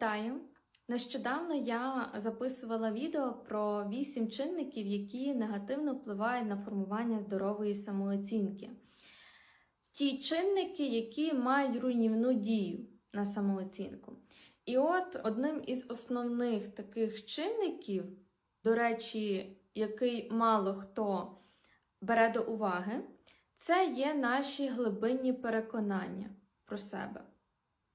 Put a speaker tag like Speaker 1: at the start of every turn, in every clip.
Speaker 1: Вітаю! Нещодавно я записувала відео про 8 чинників, які негативно впливають на формування здорової самооцінки. Ті чинники, які мають руйнівну дію на самооцінку. І от одним із основних таких чинників, до речі, який мало хто бере до уваги, це є наші глибинні переконання про себе.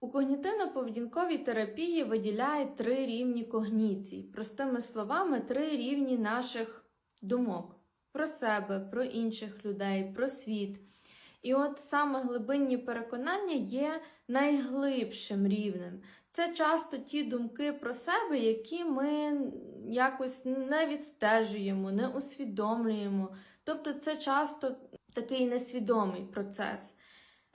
Speaker 1: У когнітивно-поведінковій терапії виділяють три рівні когніцій. Простими словами, три рівні наших думок про себе, про інших людей, про світ. І от саме глибинні переконання є найглибшим рівнем. Це часто ті думки про себе, які ми якось не відстежуємо, не усвідомлюємо. Тобто це часто такий несвідомий процес.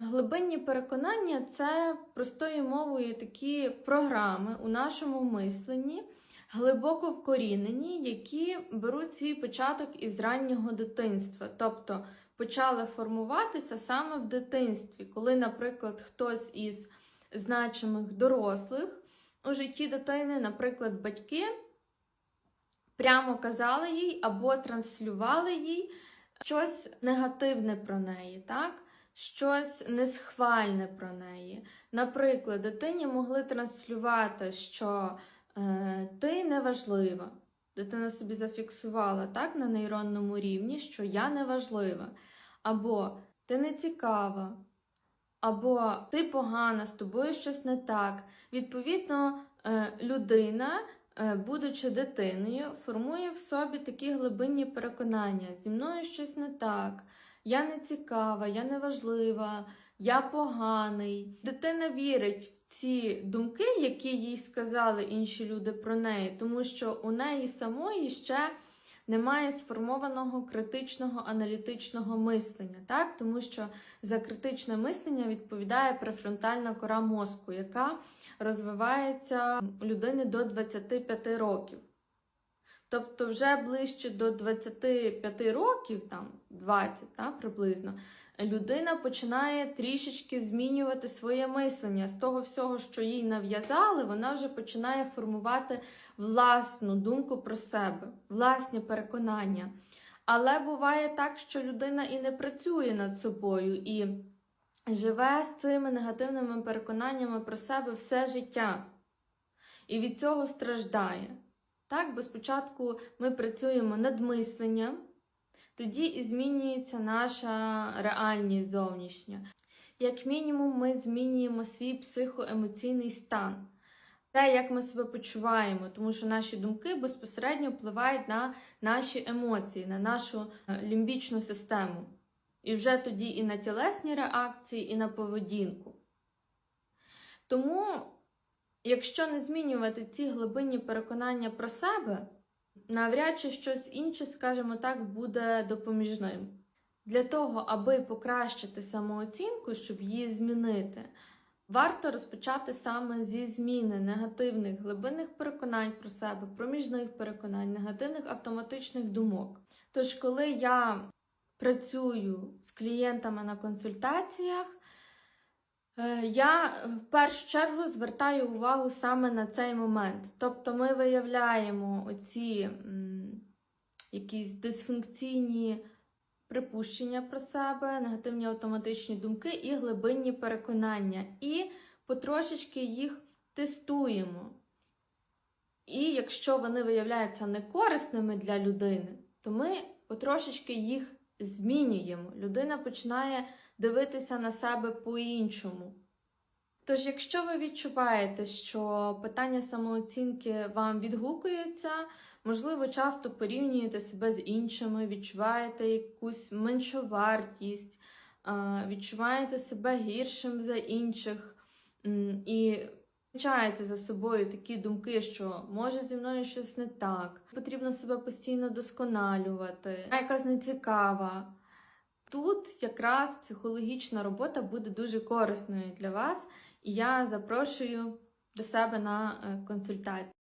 Speaker 1: Глибинні переконання це простою мовою такі програми у нашому мисленні, глибоко вкорінені, які беруть свій початок із раннього дитинства, тобто почали формуватися саме в дитинстві, коли, наприклад, хтось із значимих дорослих у житті дитини, наприклад, батьки, прямо казали їй або транслювали їй щось негативне про неї, так? Щось несхвальне про неї. Наприклад, дитині могли транслювати, що е, ти неважлива. Дитина собі зафіксувала так, на нейронному рівні, що я неважлива. Або ти не цікава, або ти погана, з тобою щось не так. Відповідно, е, людина, е, будучи дитиною, формує в собі такі глибинні переконання: зі мною щось не так я не цікава, я не важлива, я поганий. Дитина вірить в ці думки, які їй сказали інші люди про неї, тому що у неї самої ще немає сформованого критичного аналітичного мислення, так? тому що за критичне мислення відповідає префронтальна кора мозку, яка розвивається у людини до 25 років. Тобто, вже ближче до 25 років, там 20 та, приблизно, людина починає трішечки змінювати своє мислення. З того всього, що їй нав'язали, вона вже починає формувати власну думку про себе, власні переконання. Але буває так, що людина і не працює над собою, і живе з цими негативними переконаннями про себе все життя. І від цього страждає. Так, бо спочатку ми працюємо над мисленням, тоді і змінюється наша реальність зовнішня. Як мінімум, ми змінюємо свій психоемоційний стан, те, як ми себе почуваємо, тому що наші думки безпосередньо впливають на наші емоції, на нашу е, лімбічну систему. І вже тоді і на тілесні реакції, і на поведінку. Тому. Якщо не змінювати ці глибинні переконання про себе, навряд чи щось інше, скажімо так, буде допоміжним. Для того, аби покращити самооцінку, щоб її змінити, варто розпочати саме зі зміни негативних глибинних переконань про себе, проміжних переконань, негативних автоматичних думок. Тож, коли я працюю з клієнтами на консультаціях, я в першу чергу звертаю увагу саме на цей момент. Тобто ми виявляємо оці якісь дисфункційні припущення про себе, негативні автоматичні думки і глибинні переконання. І потрошечки їх тестуємо. І якщо вони виявляються некорисними для людини, то ми потрошечки їх змінюємо. Людина починає дивитися на себе по-іншому. Тож, якщо ви відчуваєте, що питання самооцінки вам відгукується, можливо, часто порівнюєте себе з іншими, відчуваєте якусь меншовартість, відчуваєте себе гіршим за інших і помічаєте за собою такі думки, що може зі мною щось не так, потрібно себе постійно досконалювати, якась нецікава. Тут якраз психологічна робота буде дуже корисною для вас, і я запрошую до себе на е, консультацію.